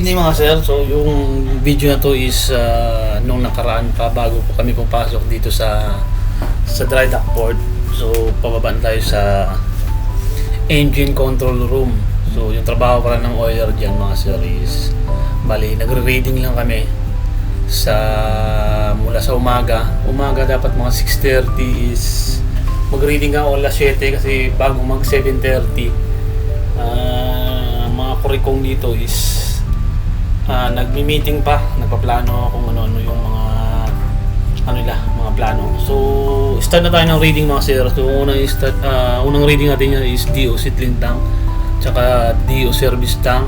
Good evening mga sir. So, yung video na to is uh, nung nakaraan pa bago po kami pumasok dito sa sa dry dock port. So, pababaan tayo sa engine control room. So, yung trabaho pala ng oiler dyan mga sir is bali, nagre-reading lang kami sa mula sa umaga. Umaga dapat mga 6.30 is mag-reading ka o alas 7 kasi bago mag 7.30 ah, mga kurikong dito is ah, nagmi-meeting pa, nagpaplano kung ano-ano yung mga ano nila, mga plano. So, start na tayo ng reading mga sir. So, unang, start, ah, unang reading natin yan is DO settling tank, tsaka DO service tank.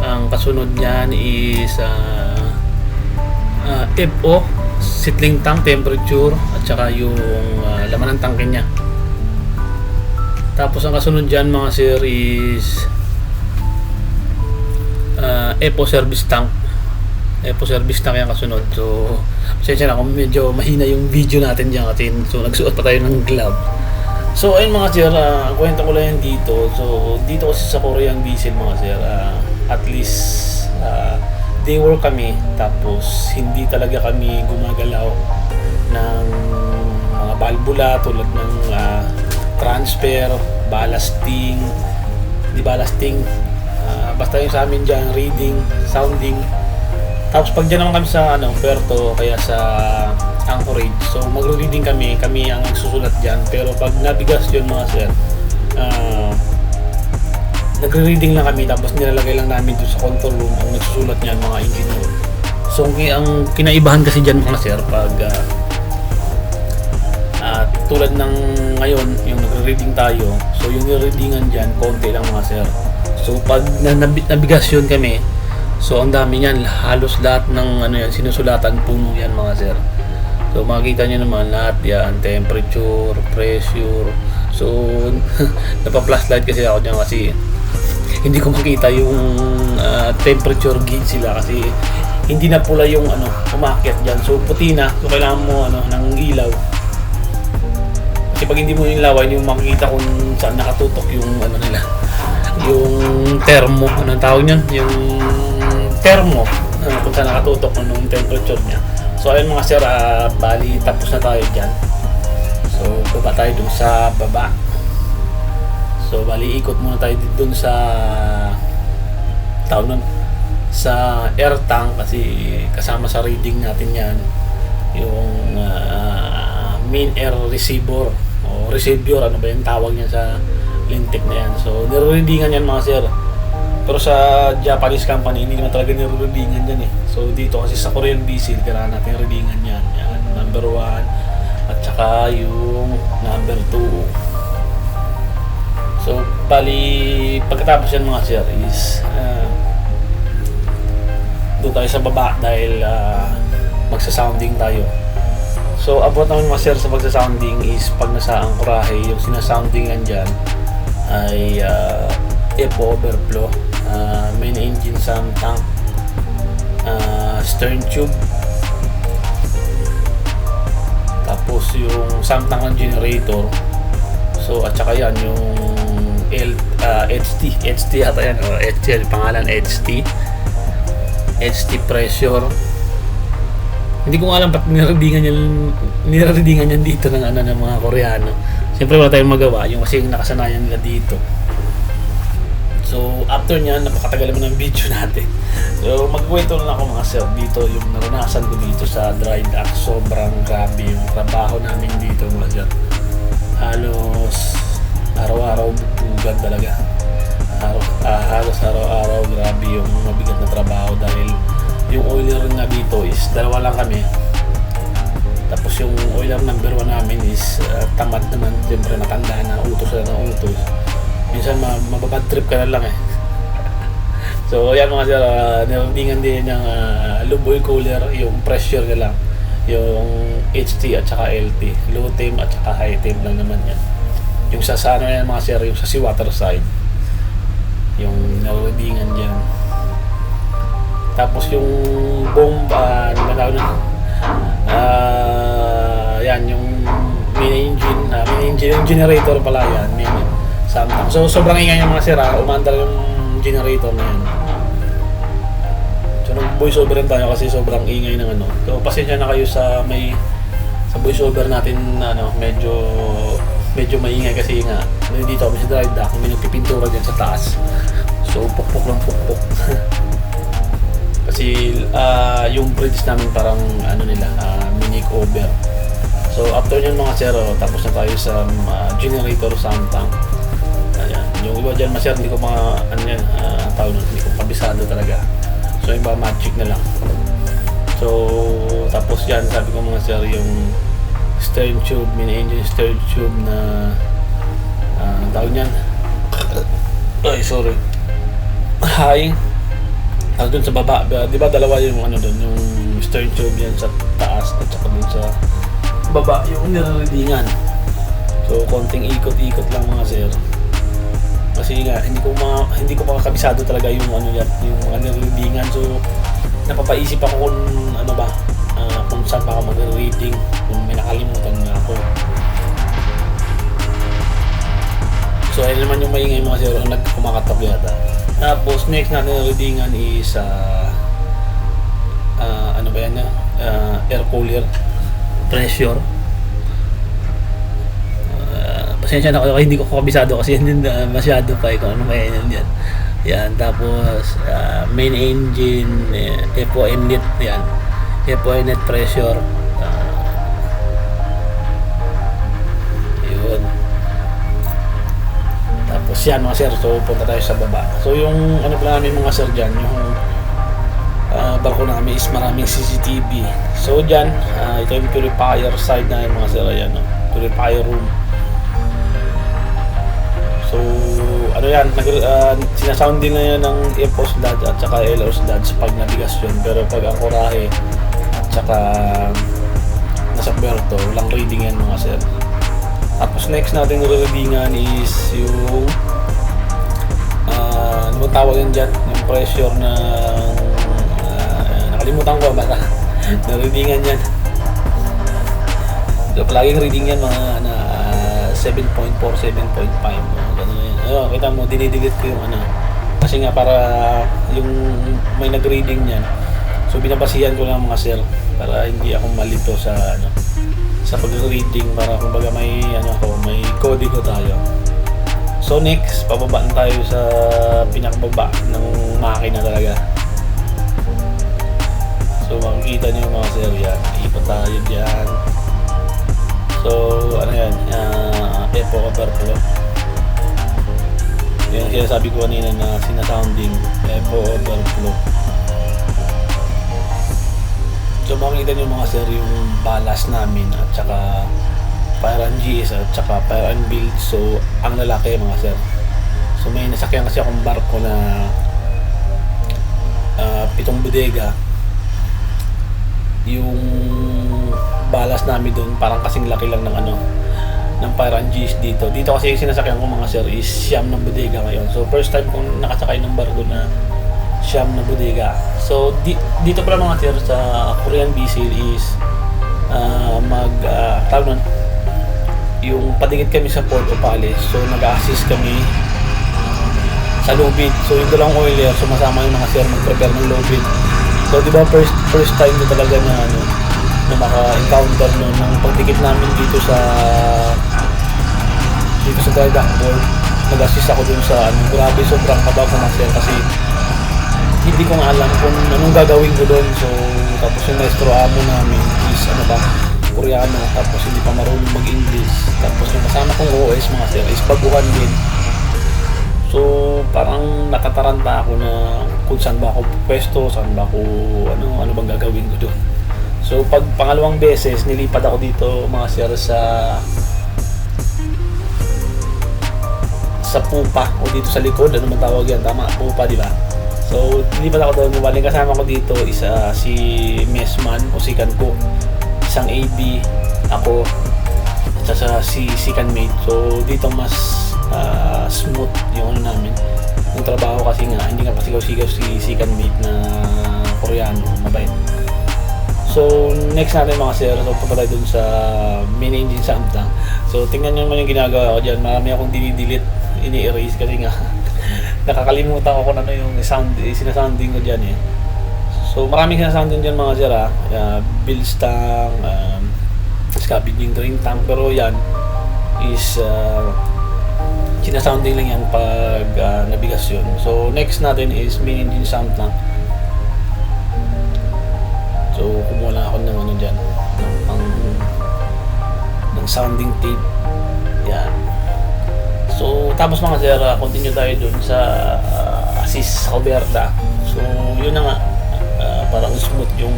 Ang kasunod niyan is ah, ah, FO settling tank temperature at saka yung ah, laman ng tangke niya. Tapos ang kasunod dyan mga sir is uh, EPO service tank. EPO service tank yung kasunod. So, pasensya na kung medyo mahina yung video natin dyan kasi so nagsuot pa tayo ng glove. So ayun mga sir, uh, kwento ko lang yan dito. So dito kasi sa Korean diesel mga sir, ah, at least ah, day work kami tapos hindi talaga kami gumagalaw ng mga balbula tulad ng ah, transfer, ballasting, di ballasting, basta yung sa amin dyan, reading, sounding. Tapos pag dyan naman kami sa ano, Puerto, kaya sa Anchorage, so magre-reading kami, kami ang nagsusulat dyan. Pero pag nabigas yun mga sir, ah, nagre-reading lang kami tapos nilalagay lang namin doon sa control room ang nagsusulat niyan mga engineer. So ang, kinaibahan kasi dyan mga sir pag ah, at tulad ng ngayon, yung nagre-reading tayo, so yung readingan dyan, konti lang mga sir. So pag na, nabi- nabigasyon kami, so ang dami niyan, halos lahat ng ano yan, sinusulatan puno yan mga sir. So makikita nyo naman lahat yan, temperature, pressure. So napa-flashlight kasi ako dyan kasi hindi ko makita yung ah, temperature gauge sila kasi hindi na pula yung ano, umakyat dyan. So puti na, so kailangan mo ano, ng ilaw. Kasi pag hindi mo yung lawan, yung makikita kung saan nakatutok yung ano nila. Yung thermo, anong tawag niyan? Yung thermo, ano, kung saan nakatutok anong temperature niya. So ayun mga sir, ah, bali tapos na tayo dyan. So baba tayo dun sa baba. So bali ikot muna tayo dun sa tawag nun sa air tank kasi kasama sa reading natin yan yung ah, main air receiver o receiver ano ba yung tawag niya sa lintik na yan. So nire-readingan yan mga sir. Pero sa Japanese company hindi naman talaga nire-readingan yan eh. So dito kasi sa Korean diesel kailangan natin readingan yan. Yan number 1 at saka yung number 2 So, bali, pagkatapos yan mga sir is uh, doon tayo sa baba dahil uh, magsa-sounding tayo. So, abot naman mga sir sa magsa-sounding is pag nasa ang kurahe, yung sinasoundingan dyan ay uh, EPO overflow, uh, main engine sum tank, uh, stern tube, tapos yung sum tank ng generator, So at saka yan yung L, uh, HT, HT ata yan, or HT, pangalan HT. HT pressure. Hindi ko alam ba't nireadingan yan, nireadingan yan dito ng ano ng mga Koreano. Siyempre wala tayong magawa, yung kasi yung nakasanayan nila dito. So after nyan, napakatagal naman ng video natin. So magkwento na lang ako mga sir dito yung naranasan ko dito sa dry dock. Sobrang grabe yung trabaho namin dito mga sir halos araw-araw bugan talaga. Araw, ah, halos araw-araw grabe yung mabigat na trabaho dahil yung oiler nga dito is dalawa lang kami. Tapos yung oiler number one namin is ah, tamad naman, siyempre matanda na, utos na ng utos. Minsan ma mababad trip ka na lang eh. so yan mga sir, uh, nirundingan din yung uh, low boil cooler, yung pressure ka lang yung HT at saka LT low temp at saka high temp lang naman yan yung sa sa ano yan mga sir yung sa seawater side yung narodingan dyan tapos yung bomba ano ba tawag nun? Ah, generator pala yan main something so sobrang ingay yung mga sir ah, umandar yung generator na yan mag-voice over rin tayo kasi sobrang ingay ng ano. So, pasensya na kayo sa may sa voice over natin na ano, medyo medyo maingay kasi nga dito kami sa drive dock, may nagpipintura dyan sa taas. So, pukpok lang pukpok. kasi ah, yung bridge namin parang ano nila, uh, mini over. So, after nyan mga zero, tapos na tayo sa ah, generator samtang. Ayan. Yung iba dyan, masyar, hindi ko mga, ano yan, uh, tawag nun, hindi ko kabisado talaga. So, iba magic na lang. So, tapos yan, sabi ko mga sir, yung stern tube, mini engine stern tube na, uh, tawag niyan? Ay, sorry. High. Tapos dun sa baba, ba- di ba dalawa yung ano dun, yung stern tube yan sa taas at saka dun sa baba, yung niraridingan. So, konting ikot-ikot lang mga sir. Kasi nga, hindi ko ma, hindi ko makakabisado talaga yung ano yan, yung mga nirindingan. So, napapaisip ako kung ano ba, ah, kung saan pa ako mag-reading, kung may nakalimutan na ako. So, ayun naman yung maingay mga zero, nagkumakatok yata. Tapos, next natin na readingan is, ah, ah, ano ba yan na? Ah, air cooler, pressure. Ah, pasensya na ako hindi ko kabisado kasi hindi na masyado pa eh, ano kaya yun yan. Yan, tapos ah, main engine, eh, FO inlet, yan. FO inlet pressure. Ah, yun. Tapos yan mga sir, so punta tayo sa baba. So yung ano pala namin mga sir dyan, yung ah, barko namin is maraming CCTV. So dyan, ah, ito yung purifier side na yung mga sir, ayan, no? purifier room. So, ano yan, nag, uh, sinasound din na yan ng EPOS dad at saka LOS dad pag nabigasyon. Pero pag ang korahe at saka nasa puerto, walang reading yan mga sir. Tapos next natin readingan is yung ah, ano bang tawag yan dyan? Yung pressure ng ah, nakalimutan ko basta na readingan yan. So, palaging reading yan mga na ah, 7.4, 7.5 mga ganun yan. Ayun, kita mo, dinidelete ko yung ano. Kasi nga para yung may nag-reading niyan. So binabasihan ko lang mga sir para hindi ako malito sa ano sa pag-reading para kumbaga may ano ko, may kodigo tayo. So next, pababa na tayo sa pinakababa ng makina talaga. So makikita niyo mga sir yan. Ipa tayo dyan. So ano yan, uh, epo overflow. Yan ang sinasabi ko kanina na sinasounding epo overflow. So makikita niyo mga sir yung balas namin at saka fire and GS at saka fire and build. So ang lalaki mga sir. So may nasakyan kasi akong barko na ah, pitong bodega. Yung balas namin doon parang kasing laki lang ng ano ng GS dito. Dito kasi yung sinasakyan ko mga sir is siyam ng bodega ngayon. So first time kong nakasakay ng barko na siyam na bodega. So di, dito pala mga sir sa Korean Bisil is ah, mag uh, tawag nun, yung padikit kami sa Port Opales. So nag-assist kami sa lubid. So yung dalawang oiler, sumasama yung mga sir mag-prepare ng lubid. So di ba first first time ko talaga na ano na maka-encounter no ng pagdikit namin dito sa dito sa dry dock board. Nag-assist ako dun sa ano, grabe sobrang kaba ko sir kasi hindi ko nga alam kung anong gagawin ko doon. So, tapos yung maestro amo namin is ano ba, Koreano, tapos hindi pa marunong mag-English. Tapos yung kasama kong OS mga sir is baguhan din. So, parang nakataranta ako na kung saan ba ako pwesto, saan ba ako, ano, ano bang gagawin ko doon. So, pag pangalawang beses, nilipad ako dito mga sir sa sa pupa o dito sa likod, ano man tawag yan, tama, pupa, di ba? So, nilipat ako doon, waling kasama ko dito isa si Mesman o si Cook, isang AD, ako, at saka si si mate. So, dito mas ah, smooth yung ano namin. Yung trabaho kasi nga, hindi nga pasigaw-sigaw si si mate na Koreano, mabait. So, next natin mga sir, so punta tayo dun sa main engine samtang. So, tingnan nyo naman yung ginagawa ko dyan. Marami akong dinidelete, ini-erase kasi nga nakakalimutan ko kung ano yung sound, sinasounding ko dyan eh. So maraming sinasound din dyan mga sir ha. Uh, bills tank, um, scavenging drain tank. Pero yan is uh, sinasounding lang yan pag uh, nabigas yun. So next natin is main engine sound tank. So kumuha lang ako ng ano dyan. Ng, pang, ng sounding tape. Yan. So tapos mga sir, uh, continue tayo dun sa uh, assist Alberta. So yun na nga. Uh, parang smooth yung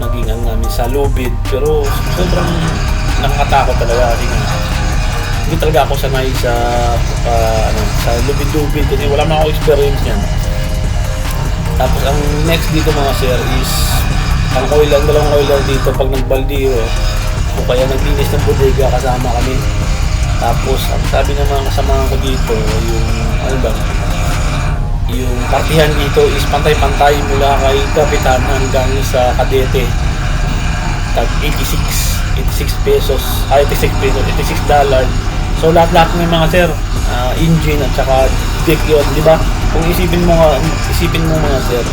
naging ano namin sa lubid. Pero sobrang nakakatakot talaga kasi hindi talaga ako sanay sa uh, ano, sa lubid-lubid kasi wala na ako experience niyan. Tapos ang next dito mga sir is ang oiler, dalawang oiler dito pag nagbaldiyo o kaya naglinis ng bodega kasama kami. Tapos ang sabi ng mga kasama ko dito yung ano ba yung partihan dito is pantay-pantay mula kay kapitan hanggang sa kadete tag 86 86 pesos ay 86 pesos 86 dollar so lahat-lahat ng mga sir ah, engine at saka deck yun di ba? Kung isipin mo nga isipin mo mga sir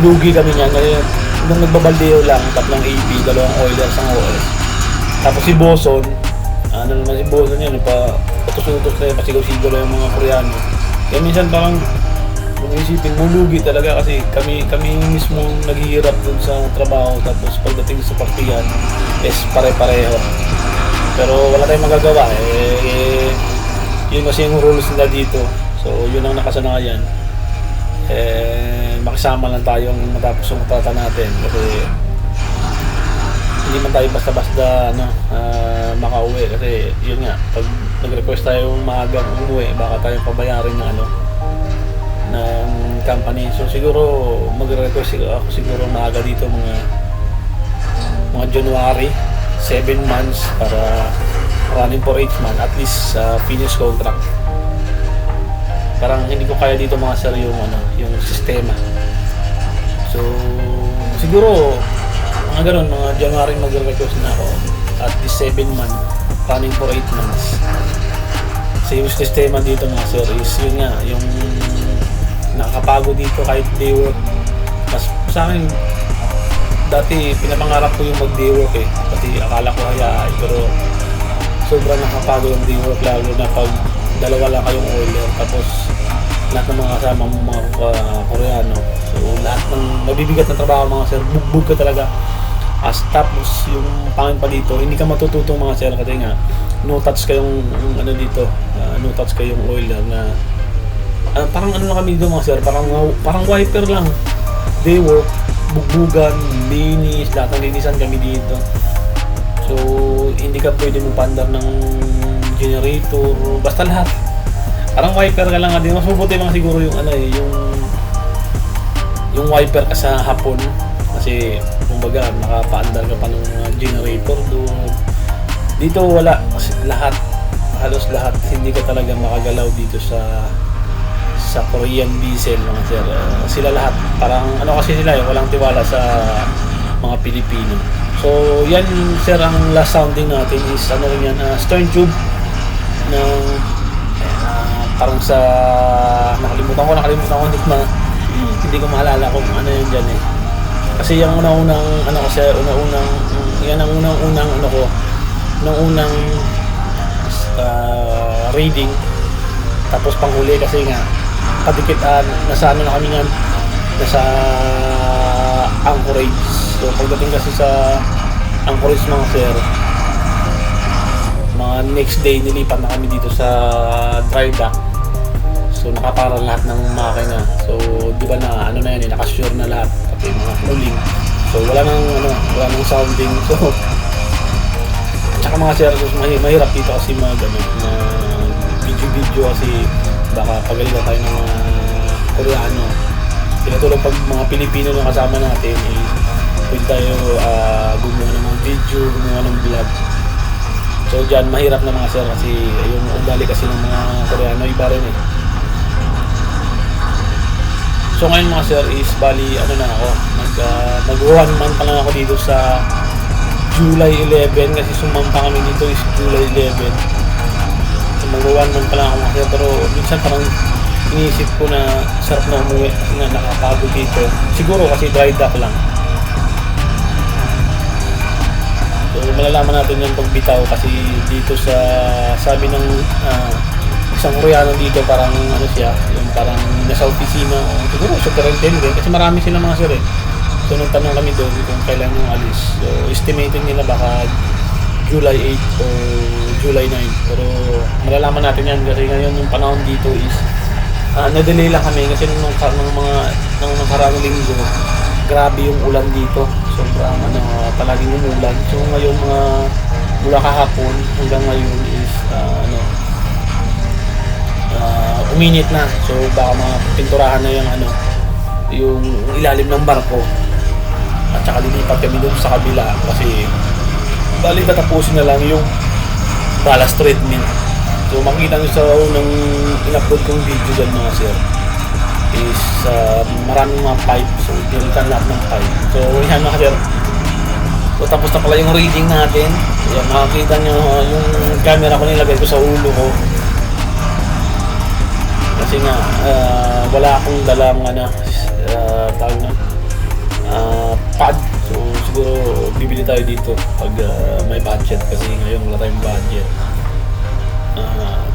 lugi kami niyan. Kasi nung nagbabaldeo lang tatlong AP dalawang oiler isang OS tapos si Boson ano naman si Boson yun pa utos-utos na yun pasigaw-sigaw lang yung mga Koreano. Kaya minsan parang kung isipin mo lugi talaga kasi kami kami mismo naghihirap dun sa trabaho. Tapos pagdating sa partiyan is pare-pareho. Pero wala tayong magagawa eh yun kasi yung rules nila dito. So yun ang nakasanayan. Eh makisama lang tayong matapos yung kontrata natin. Kasi hindi man tayo basta-basta ano, ah, makauwi. Kasi yun nga pag nag-request tayo maagang umuwi baka tayong pabayarin ng ano ng company. So siguro magre-request ako siguro maaga dito mga mga January 7 months para running for 8 months at least sa finish contract. Parang hindi ko kaya dito mga sir yung ano, yung sistema. So siguro mga ganun, mga January magre-request na ako at least 7 months running for 8 months. Sa yung sistema dito mga sir is yun nga, yung nakakapagod dito kahit day work. Mas sa akin, dati pinapangarap ko yung mag day work eh. Pati akala ko hayaan pero sobrang nakapagod yung day work lalo na pag dalawa lang kayong oiler tapos lahat ng mga kasama mo mga uh, Koreano. So lahat ng mabibigat na trabaho mga sir, bugbog ka talaga. As tapos yung pangin pa dito, hindi ka matututong mga sir kasi nga no touch kayong yung ano dito, uh, no touch kayong oiler na Ah, parang ano lang kami dito mga sir, parang, parang wiper lang. Day work, bugbugan, linis, lahat ng linisan kami dito. So, hindi ka pwede mo pandar ng generator, basta lahat. Parang wiper ka lang nga din. Mas mabuti lang siguro yung ano eh, yung yung wiper ka sa hapon. Kasi, kumbaga, nakapaandar ka pa ng mga generator doon. Dito wala, kasi lahat, halos lahat, hindi ka talaga makagalaw dito sa sa Korean diesel mga sir. Uh, sila lahat parang ano kasi sila eh, walang tiwala sa mga Pilipino. So yan sir ang last sounding natin is ano rin yan, uh, stern tube ng uh, parang sa nakalimutan ko nakalimutan ko hindi, ma, hindi ko maalala kung ano yan dyan eh. Kasi yung una-unang ano kasi una-unang yan ang unang-unang ano ko nung unang uh, reading tapos panghuli kasi nga kadikit uh, nasa ano na kami yan nasa Anchorage so pagdating kasi sa Anchorage mga sir mga next day nilipat na kami dito sa dry dock so nakapara lahat ng makina. So di ba na ano na yan eh, nakasure na lahat. Pati mga cooling so wala nang ano wala nang sounding. So tsaka mga sir so, mahirap dito kasi mag ano na video video kasi baka pagalitan tayo ng mga Koreano. Pinatulog pag mga Pilipino na kasama natin, eh, pwede tayo uh, gumawa ng mga video, gumawa ng vlog. So dyan, mahirap na mga sir kasi yung ugali kasi ng mga Koreano, iba rin eh. So ngayon mga sir is bali ano na ako, nag, uh, nag one month pa lang ako dito sa July 11 kasi sumampa kami dito is July 11 mag one month pa lang ako mga sir pero minsan parang inisip ko na sarap na umuwi nga nakapagod dito. Siguro kasi dry dock lang. Malalaman natin yung pagbitaw kasi dito sa sabi ng ah, isang Koreano dito parang ano siya, yung parang nasa opisina o siguro superintendent kasi marami silang mga sir eh. So nagtanong kami doon kung kailan yung alis. So estimating nila baka July 8 o July 9. Pero malalaman natin yan kasi ngayon yung panahon dito is ah na-delay lang kami kasi nung, nung, nung mga nung nakaraang linggo grabe yung ulan dito. Sobrang ano, palaging umulan. So ngayon mga mula kahapon hanggang ngayon is ah, ano ah, uminit na. So baka mga pinturahan na yung ano yung ilalim ng barko. At saka lilipat kami doon sa kabila kasi bali tatapusin na lang yung ballast treatment. So makita nyo sa unang in-upload kong video dyan mga sir is uh, maraming mga pipe. So pinalitan lahat ng pipe. So yan mga sir. So tapos na pala yung reading natin. Yan makikita nyo yung camera ko nilagay ko sa ulo ko. Kasi nga uh, wala akong dalang ano uh, tawag na ah, pad. So siguro bibili tayo dito pag ah, may budget kasi ngayon wala tayong budget. Ah,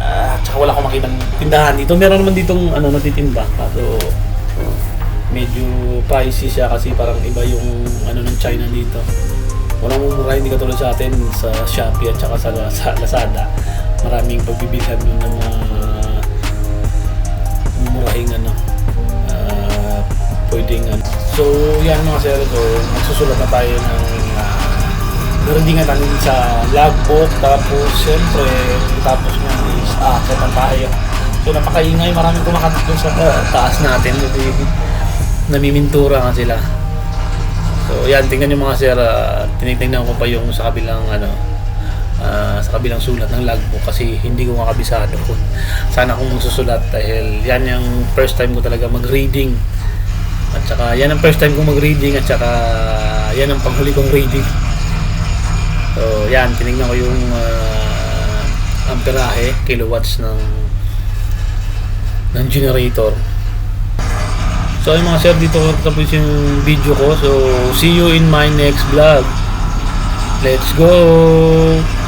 ah, tsaka wala akong makitang tindahan dito. Meron naman ditong ano natitinda. Kaso medyo pricey siya kasi parang iba yung ano ng China dito. Walang mumura hindi katulad sa atin sa Shopee at saka sa, sa Lazada. Maraming pagbibilhan nun ng mga murahing ano ah, pwedeng ano. So yan mga sir, so magsusulat na tayo ng uh, nga natin sa logbook tapos siyempre tapos nga is akit na tayo. So napakaingay, maraming kumakatok dun sa uh, taas natin. Kasi namimintura nga sila. So yan, tingnan nyo mga sir, uh, tinitingnan ko pa yung sa kabilang ano, ah, sa kabilang sulat ng logbook kasi hindi ko makabisado kung sana akong magsusulat dahil yan yung first time ko talaga mag-reading at saka yan ang first time ko mag-reading at saka yan ang panghuli kong reading so yan tinignan ko yung uh, amperahe kilowatts ng ng generator. So yung mga sir dito tapos yung video ko. So see you in my next vlog. Let's go